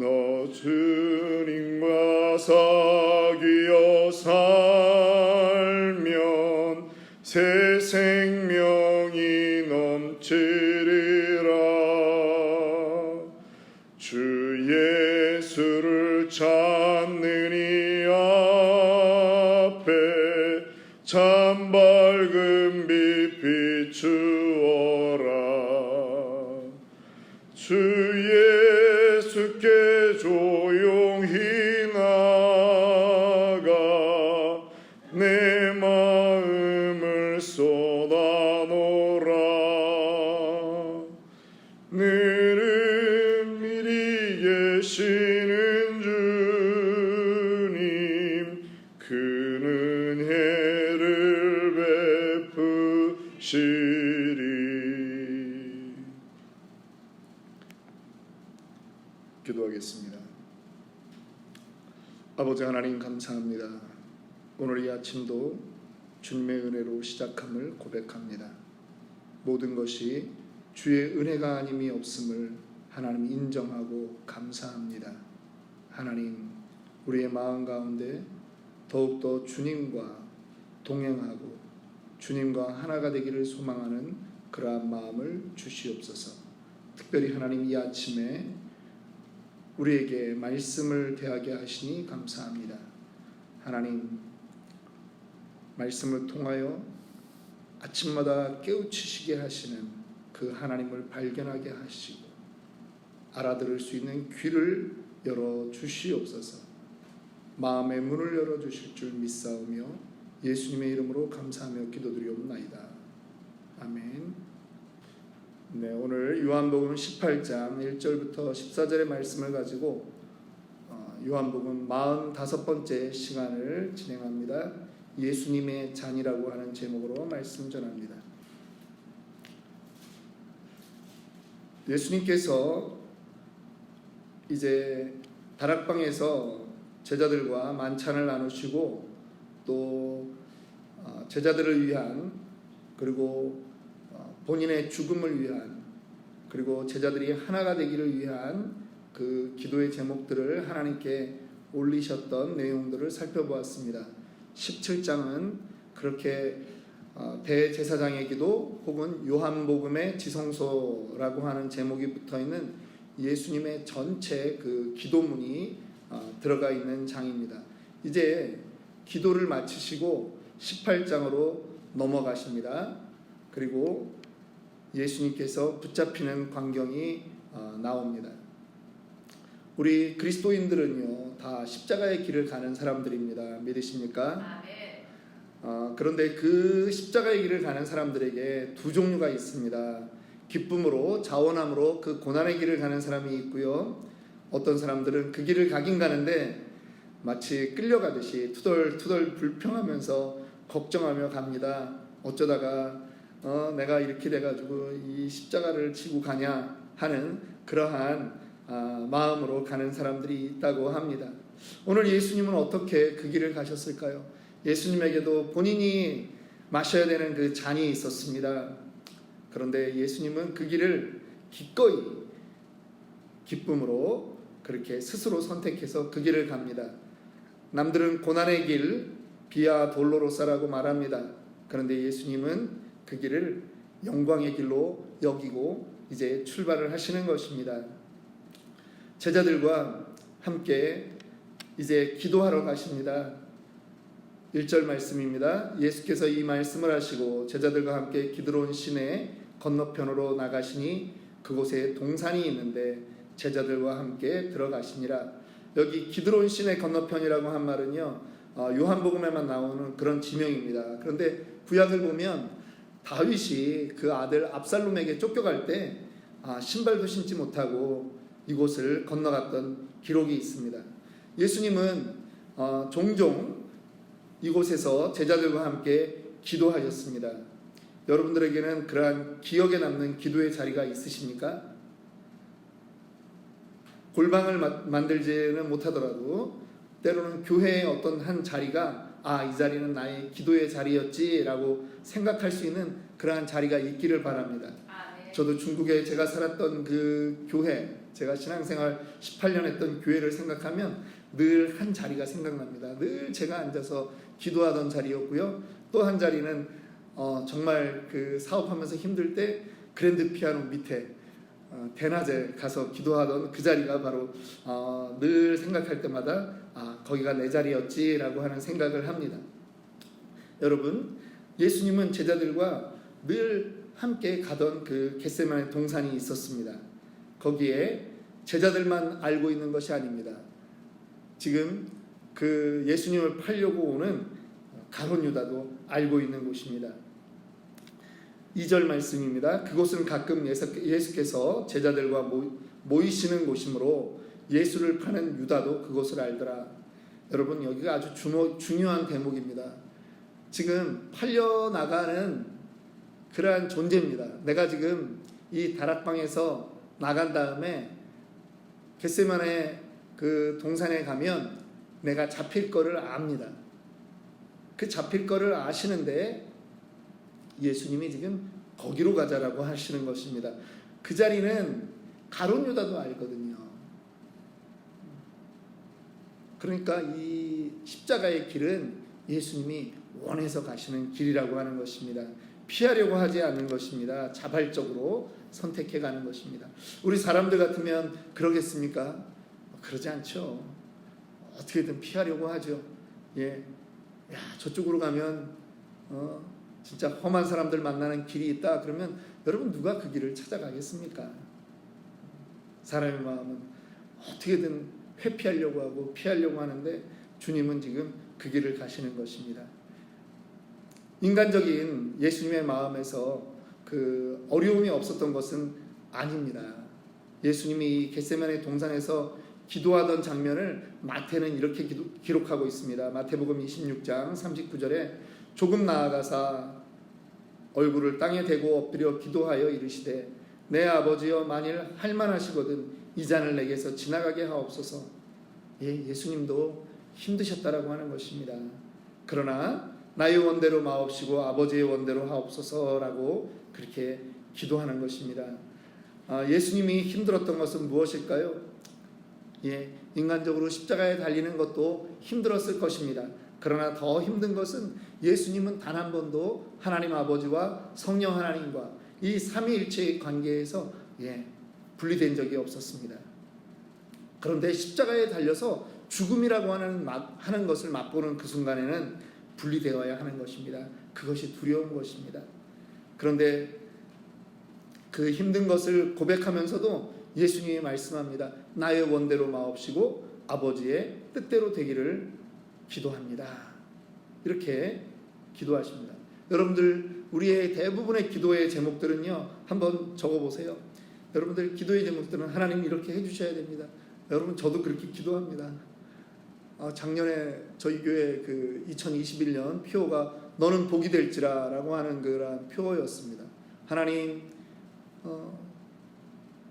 너 주님과 사 아침도 주님의 은혜로 시작함을 고백합니다. 모든 것이 주의 은혜가 아님이 없음을 하나님 인정하고 감사합니다. 하나님 우리의 마음 가운데 더욱더 주님과 동행하고 주님과 하나가 되기를 소망하는 그러한 마음을 주시옵소서. 특별히 하나님 이 아침에 우리에게 말씀을 대하게 하시니 감사합니다. 하나님 말씀을 통하여 아침마다 깨우치시게 하시는 그 하나님을 발견하게 하시고 알아들을 수 있는 귀를 열어 주시옵소서. 마음의 문을 열어 주실 줄 믿사오며 예수님의 이름으로 감사하며 기도드리옵나이다. 아멘. 네, 오늘 요한복음 18장 1절부터 14절의 말씀을 가지고 어, 요한복음 45번째 시간을 진행합니다. 예수님의 잔이라고 하는 제목으로 말씀 전합니다. 예수님께서 이제 다락방에서 제자들과 만찬을 나누시고 또 어, 제자들을 위한 그리고 어, 본인의 죽음을 위한 그리고 제자들이 하나가 되기를 위한 그 기도의 제목들을 하나님께 올리셨던 내용들을 살펴보았습니다. 17장은 그렇게 어, 대제사장의 기도 혹은 요한복음의 지성소라고 하는 제목이 붙어 있는 예수님의 전체 그 기도문이 어, 들어가 있는 장입니다. 이제 기도를 마치시고 18장으로 넘어가십니다. 그리고 예수님께서 붙잡히는 광경이 어, 나옵니다. 우리 그리스도인들은요 다 십자가의 길을 가는 사람들입니다. 믿으십니까? 어, 그런데 그 십자가의 길을 가는 사람들에게 두 종류가 있습니다. 기쁨으로 자원함으로 그 고난의 길을 가는 사람이 있고요. 어떤 사람들은 그 길을 가긴 가는데 마치 끌려가듯이 투덜투덜 불평하면서 걱정하며 갑니다. 어쩌다가 어, 내가 이렇게 돼가지고 이 십자가를 지고 가냐 하는 그러한 아, 마음으로 가는 사람들이 있다고 합니다. 오늘 예수님은 어떻게 그 길을 가셨을까요? 예수님에게도 본인이 마셔야 되는 그 잔이 있었습니다. 그런데 예수님은 그 길을 기꺼이 기쁨으로 그렇게 스스로 선택해서 그 길을 갑니다. 남들은 고난의 길, 비아 돌로로사라고 말합니다. 그런데 예수님은 그 길을 영광의 길로 여기고 이제 출발을 하시는 것입니다. 제자들과 함께 이제 기도하러 가십니다. 1절 말씀입니다. 예수께서 이 말씀을 하시고 제자들과 함께 기드론 시내 건너편으로 나가시니 그곳에 동산이 있는데 제자들과 함께 들어가시니라. 여기 기드론 시내 건너편이라고 한 말은요. 어, 요한복음에만 나오는 그런 지명입니다. 그런데 구약을 보면 다윗이 그 아들 압살롬에게 쫓겨갈 때 아, 신발도 신지 못하고 이곳을 건너갔던 기록이 있습니다. 예수님은 어, 종종 이곳에서 제자들과 함께 기도하셨습니다. 여러분들에게는 그러한 기억에 남는 기도의 자리가 있으십니까? 골방을 만들지는 못하더라도 때로는 교회의 어떤 한 자리가 아, 이 자리는 나의 기도의 자리였지라고 생각할 수 있는 그러한 자리가 있기를 바랍니다. 저도 중국에 제가 살았던 그 교회, 제가 신앙생활 18년 했던 교회를 생각하면 늘 한 자리가 생각납니다. 늘 제가 앉아서 기도하던 자리였고요. 또 한 자리는 어, 정말 그 사업하면서 힘들 때 그랜드 피아노 밑에 어, 대낮에 가서 기도하던 그 자리가 바로 어, 늘 생각할 때마다 아 거기가 내 자리였지라고 하는 생각을 합니다. 여러분 예수님은 제자들과 늘 함께 가던 그 겟세마네 동산이 있었습니다. 거기에 제자들만 알고 있는 것이 아닙니다. 지금 그 예수님을 팔려고 오는 가론 유다도 알고 있는 곳입니다. 2절 말씀입니다. 그곳은 가끔 예수- 예수께서 제자들과 모- 모이시는 곳이므로 예수를 파는 유다도 그곳을 알더라. 여러분 여기가 아주 주모, 중요한 대목입니다. 지금 팔려 나가는 그러한 존재입니다. 내가 지금 이 다락방에서 나간 다음에 겟세만의 그 동산에 가면 내가 잡힐 거를 압니다. 그 잡힐 거를 아시는데 예수님이 지금 거기로 가자라고 하시는 것입니다. 그 자리는 가론 유다도 알거든요. 그러니까 이 십자가의 길은 예수님이 원해서 가시는 길이라고 하는 것입니다. 피하려고 하지 않는 것입니다. 자발적으로 선택해 가는 것입니다. 우리 사람들 같으면 그러겠습니까? 그러지 않죠. 어떻게든 피하려고 하죠. 예. 야, 저쪽으로 가면 어, 진짜 험한 사람들 만나는 길이 있다. 그러면 여러분 누가 그 길을 찾아가겠습니까? 사람의 마음은 어떻게든 회피하려고 하고 피하려고 하는데 주님은 지금 그 길을 가시는 것입니다. 인간적인 예수님의 마음에서 그 어려움이 없었던 것은 아닙니다. 예수님이 이 겟세마네 동산에서 기도하던 장면을 마태는 이렇게 기도, 기록하고 있습니다. 마태복음 26장 39절에 조금 나아가사 얼굴을 땅에 대고 엎드려 기도하여 이르시되 내 아버지여 만일 할만하시거든 이 잔을 내게서 지나가게 하옵소서. 예, 예수님도 힘드셨다라고 하는 것입니다. 그러나 나의 원대로 마옵시고 아버지의 원대로 하옵소서라고 그렇게 기도하는 것입니다. 아, 예수님이 힘들었던 것은 무엇일까요? 예, 인간적으로 십자가에 달리는 것도 힘들었을 것입니다. 그러나 더 힘든 것은 예수님은 단 한 번도 하나님 아버지와 성령 하나님과 이 삼위일체의 관계에서 예, 분리된 적이 없었습니다. 그런데 십자가에 달려서 죽음이라고 하는 맛- 하는 것을 맛보는 그 순간에는 분리되어야 하는 것입니다. 그것이 두려운 것입니다. 그런데 그 힘든 것을 고백하면서도 예수님이 말씀합니다. 나의 원대로 마옵시고 아버지의 뜻대로 되기를 기도합니다. 이렇게 기도하십니다. 여러분들 우리의 대부분의 기도의 제목들은요. 한번 적어 보세요. 여러분들 기도의 제목들은 하나님 이렇게 해 주셔야 됩니다. 여러분 저도 그렇게 기도합니다. 아, 작년에 저희 교회 그 2021년 표어가 너는 복이 될지라라고 하는 그런 표어였습니다. 하나님 어,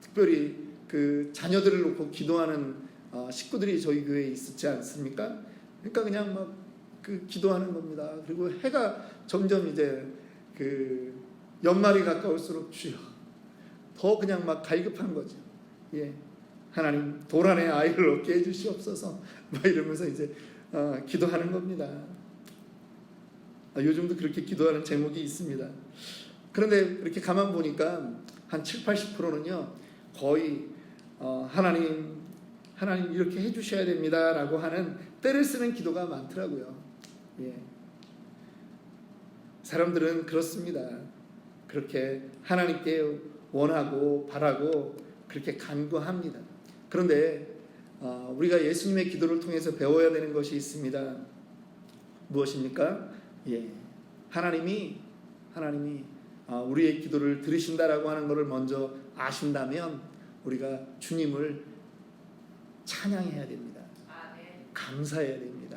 특별히 그 자녀들을 놓고 기도하는 어, 식구들이 저희 교회에 있었지 않습니까? 그러니까 그냥 막 그 기도하는 겁니다. 그리고 해가 점점 이제 그 연말이 가까울수록 주여 더 그냥 막 갈급한 거죠. 예. 하나님 도란의 아이를 얻게 해주시옵소서 막 이러면서 이제 어, 기도하는 겁니다. 아, 요즘도 그렇게 기도하는 제목이 있습니다. 그런데 이렇게 가만 보니까 한 7, 80%는요 거의 어, 하나님 하나님 이렇게 해주셔야 됩니다 라고 하는 때를 쓰는 기도가 많더라고요. 예. 사람들은 그렇습니다. 그렇게 하나님께 원하고 바라고 그렇게 간구합니다. 그런데 어, 우리가 예수님의 기도를 통해서 배워야 되는 것이 있습니다. 무엇입니까? 예, 하나님이 하나님이 어, 우리의 기도를 들으신다라고 하는 것을 먼저 아신다면 우리가 주님을 찬양해야 됩니다. 감사해야 됩니다.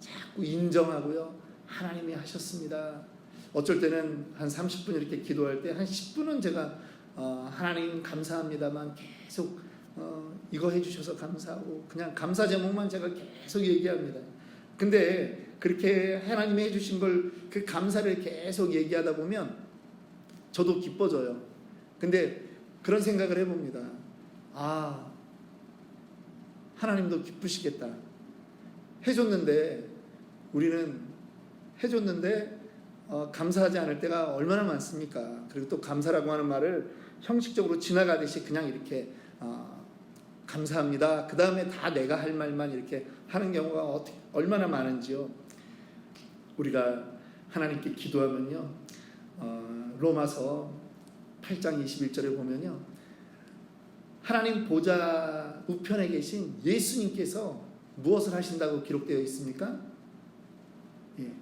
자꾸 인정하고요. 하나님이 하셨습니다. 어쩔 때는 한 30분 이렇게 기도할 때 한 10분은 제가 어, 하나님 감사합니다만 계속 어, 이거 해주셔서 감사하고 그냥 감사 제목만 제가 계속 얘기합니다. 근데 그렇게 하나님이 해주신 걸 그 감사를 계속 얘기하다 보면 저도 기뻐져요. 근데 그런 생각을 해봅니다. 아, 하나님도 기쁘시겠다. 해줬는데 우리는 해줬는데 어, 감사하지 않을 때가 얼마나 많습니까? 그리고 또 감사라고 하는 말을 형식적으로 지나가듯이 그냥 이렇게 어, 감사합니다. 그 다음에 다 내가 할 말만 이렇게 하는 경우가 어떻게, 얼마나 많은지요. 우리가 하나님께 기도하면요. 어, 로마서 8장 21절에 보면요. 하나님 보좌 우편에 계신 예수님께서 무엇을 하신다고 기록되어 있습니까? 예.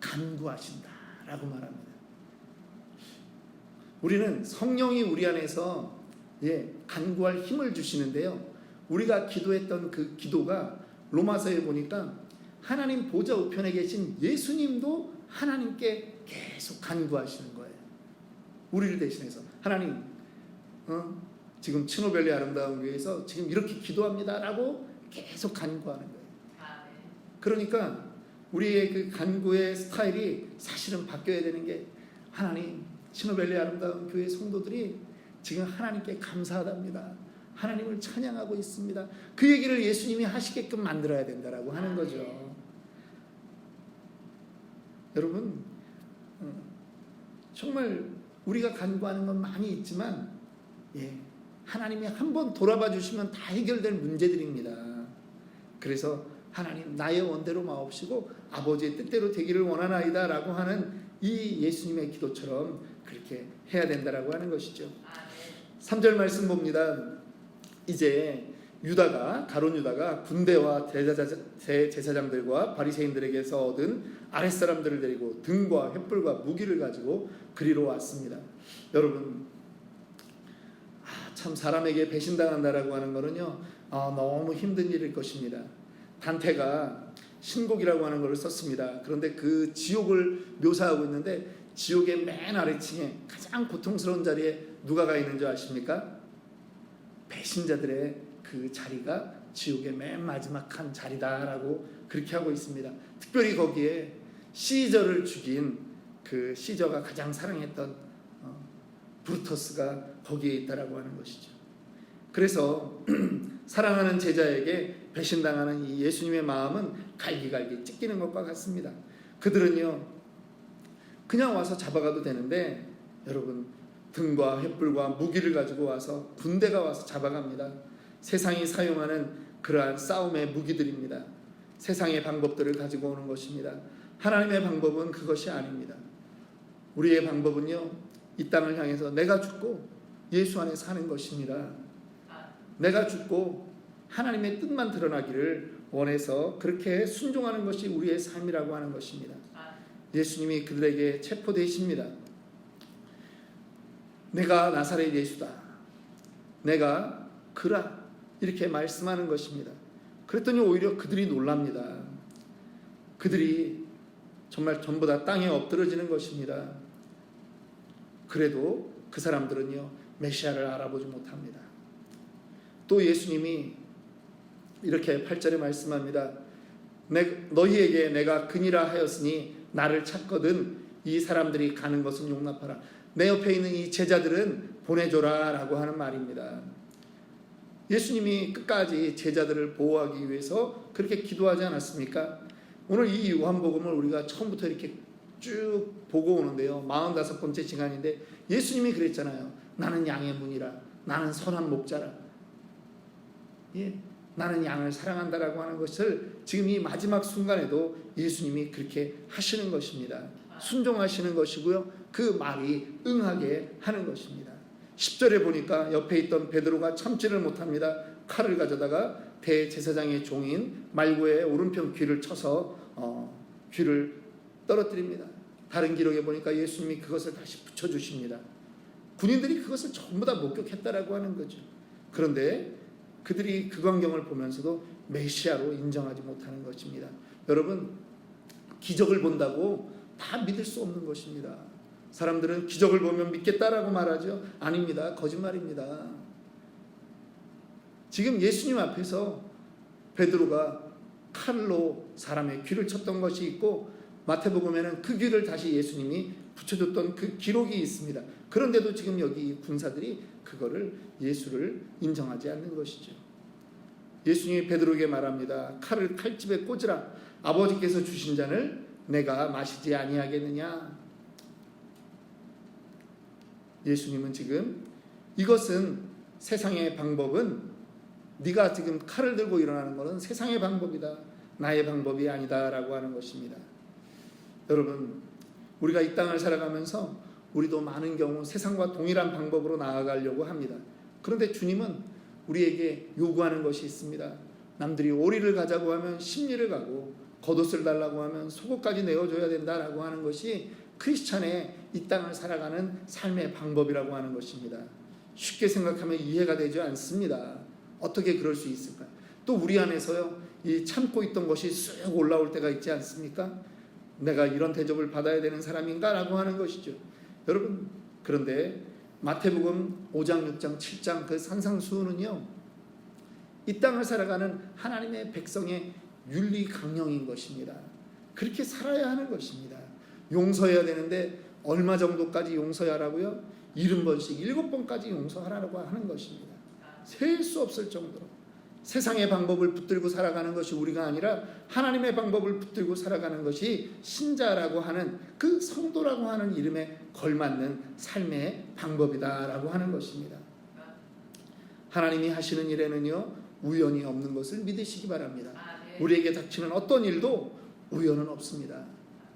간구하신다라고 말합니다. 우리는 성령이 우리 안에서 예, 간구할 힘을 주시는데요. 우리가 기도했던 그 기도가 로마서에 보니까 하나님 보좌 우편에 계신 예수님도 하나님께 계속 간구하시는 거예요. 우리를 대신해서 하나님 어, 지금 츠노벨리 아름다운 교회에서 지금 이렇게 기도합니다라고 계속 간구하는 거예요. 아, 네. 그러니까 우리의 그 간구의 스타일이 사실은 바뀌어야 되는 게 하나님 츠노벨리 아름다운 교회 성도들이 지금 하나님께 감사하답니다. 하나님을 찬양하고 있습니다. 그 얘기를 예수님이 하시게끔 만들어야 된다라고 하는 거죠. 여러분, 어, 정말 우리가 간구하는 건 많이 있지만, 예, 하나님이 한 번 돌아봐 주시면 다 해결될 문제들입니다. 그래서 하나님 나의 원대로 마옵시고 아버지의 뜻대로 되기를 원하나이다 라고 하는 이 예수님의 기도처럼 그렇게 해야 된다라고 하는 것이죠. 아, 네. 3절 말씀 봅니다. 이제 유다가 가론 유다가 군대와 대제사장- 대제사장들과 바리새인들에게서 얻은 아랫사람들을 데리고 등과 횃불과 무기를 가지고 그리로 왔습니다. 여러분 아, 참 사람에게 배신당한다라고 하는 것은요 아, 너무 힘든 일일 것입니다. 단테가 신곡이라고 하는 것을 썼습니다. 그런데 그 지옥을 묘사하고 있는데 지옥의 맨 아래층에 가장 고통스러운 자리에 누가 가 있는 줄 아십니까? 배신자들의 그 자리가 지옥의 맨 마지막 한 자리다라고 그렇게 하고 있습니다. 특별히 거기에 시저를 죽인 그 시저가 가장 사랑했던 어, 브루터스가 거기에 있다라고 하는 것이죠. 그래서 사랑하는 제자에게 배신당하는 이 예수님의 마음은 갈기갈기 찢기는 것과 같습니다. 그들은요 그냥 와서 잡아가도 되는데 여러분 등과 횃불과 무기를 가지고 와서 군대가 와서 잡아갑니다. 세상이 사용하는 그러한 싸움의 무기들입니다. 세상의 방법들을 가지고 오는 것입니다. 하나님의 방법은 그것이 아닙니다. 우리의 방법은요, 이 땅을 향해서 내가 죽고 예수 안에 사는 것입니다. 아, 내가 죽고 하나님의 뜻만 드러나기를 원해서 그렇게 순종하는 것이 우리의 삶이라고 하는 것입니다. 아, 예수님이 그들에게 체포되십니다. 내가 나사렛 예수다. 내가 그라. 이렇게 말씀하는 것입니다. 그랬더니 오히려 그들이 놀랍니다. 그들이 정말 전부 다 땅에 엎드러지는 것입니다. 그래도 그 사람들은요, 메시아를 알아보지 못합니다. 또 예수님이 이렇게 8절에 말씀합니다. 내, 너희에게 내가 그니라 하였으니 나를 찾거든 이 사람들이 가는 것은 용납하라. 내 옆에 있는 이 제자들은 보내줘라 라고 하는 말입니다. 예수님이 끝까지 제자들을 보호하기 위해서 그렇게 기도하지 않았습니까? 오늘 이 요한복음을 우리가 처음부터 이렇게 쭉 보고 오는데요. 45번째 시간인데 예수님이 그랬잖아요. 나는 양의 문이라. 나는 선한 목자라. 예. 나는 양을 사랑한다라고 하는 것을 지금 이 마지막 순간에도 예수님이 그렇게 하시는 것입니다. 순종하시는 것이고요. 그 말이 응하게 하는 것입니다. 10절에 보니까 옆에 있던 베드로가 참지를 못합니다. 칼을 가져다가 대제사장의 종인 말고의 오른편 귀를 쳐서 어, 귀를 떨어뜨립니다. 다른 기록에 보니까 예수님이 그것을 다시 붙여주십니다. 군인들이 그것을 전부 다 목격했다라고 하는 거죠. 그런데 그들이 그 광경을 보면서도 메시아로 인정하지 못하는 것입니다. 여러분 기적을 본다고 다 믿을 수 없는 것입니다. 사람들은 기적을 보면 믿겠다라고 말하죠. 아닙니다. 거짓말입니다. 지금 예수님 앞에서 베드로가 칼로 사람의 귀를 쳤던 것이 있고 마태복음에는 그 귀를 다시 예수님이 붙여줬던 그 기록이 있습니다. 그런데도 지금 여기 군사들이 그거를 예수를 인정하지 않는 것이죠. 예수님이 베드로에게 말합니다. 칼을 칼집에 꽂으라. 아버지께서 주신 잔을 내가 마시지 아니하겠느냐. 예수님은 지금 이것은 세상의 방법은 네가 지금 칼을 들고 일어나는 것은 세상의 방법이다. 나의 방법이 아니다라고 하는 것입니다. 여러분, 우리가 이 땅을 살아가면서 우리도 많은 경우 세상과 동일한 방법으로 나아가려고 합니다. 그런데 주님은 우리에게 요구하는 것이 있습니다. 남들이 오리를 가자고 하면 심리를 가고 겉옷을 달라고 하면 속옷까지 내어줘야 된다라고 하는 것이 크리스천의 이 땅을 살아가는 삶의 방법이라고 하는 것입니다. 쉽게 생각하면 이해가 되지 않습니다. 어떻게 그럴 수 있을까? 또 우리 안에서요, 이 참고 있던 것이 쑥 올라올 때가 있지 않습니까? 내가 이런 대접을 받아야 되는 사람인가라고 하는 것이죠. 여러분, 그런데 마태복음 5장, 6장, 7장 그 산상수훈은요, 이 땅을 살아가는 하나님의 백성의 윤리 강령인 것입니다. 그렇게 살아야 하는 것입니다. 용서해야 되는데 얼마 정도까지 용서하라고요? 70번씩 7번까지 용서하라고 하는 것입니다. 셀 수 없을 정도로 세상의 방법을 붙들고 살아가는 것이 우리가 아니라 하나님의 방법을 붙들고 살아가는 것이 신자라고 하는 그 성도라고 하는 이름에 걸맞는 삶의 방법이다라고 하는 것입니다. 하나님이 하시는 일에는요 우연이 없는 것을 믿으시기 바랍니다. 우리에게 닥치는 어떤 일도 우연은 없습니다.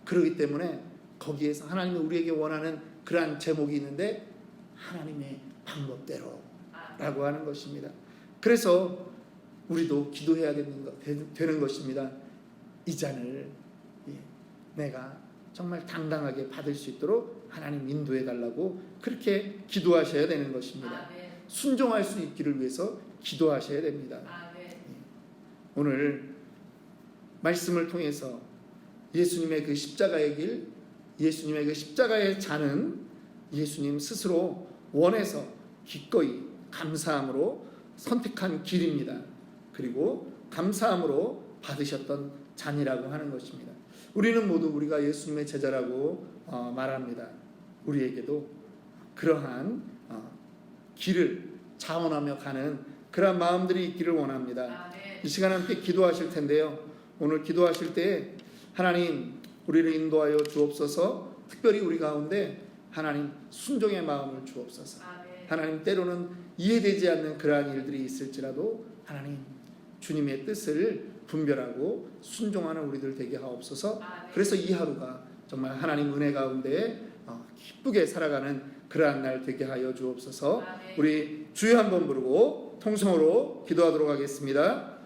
그렇기 때문에 거기에서 하나님이 우리에게 원하는 그러한 제목이 있는데 하나님의 방법대로라고 하는 것입니다. 그래서 우리도 기도해야 되는, 것, 되는 것입니다. 이 잔을 예, 내가 정말 당당하게 받을 수 있도록 하나님 인도해 달라고 그렇게 기도하셔야 되는 것입니다. 순종할 수 있기를 위해서 기도하셔야 됩니다. 오늘 말씀을 통해서 예수님의 그 십자가의 길, 예수님의 그 십자가의 잔은 예수님 스스로 원해서 기꺼이 감사함으로 선택한 길입니다. 그리고 감사함으로 받으셨던 잔이라고 하는 것입니다. 우리는 모두 우리가 예수님의 제자라고 어, 말합니다. 우리에게도 그러한 어, 길을 자원하며 가는 그러한 마음들이 있기를 원합니다. 이 시간 함께 기도하실 텐데요. 오늘 기도하실 때 하나님 우리를 인도하여 주옵소서. 특별히 우리 가운데 하나님 순종의 마음을 주옵소서. 하나님 때로는 이해되지 않는 그러한 일들이 있을지라도 하나님 주님의 뜻을 분별하고 순종하는 우리들 되게 하옵소서. 그래서 이 하루가 정말 하나님 은혜 가운데 어, 기쁘게 살아가는 그러한 날 되게 하여 주옵소서. 우리 주여 한번 부르고 통성으로 기도하도록 하겠습니다.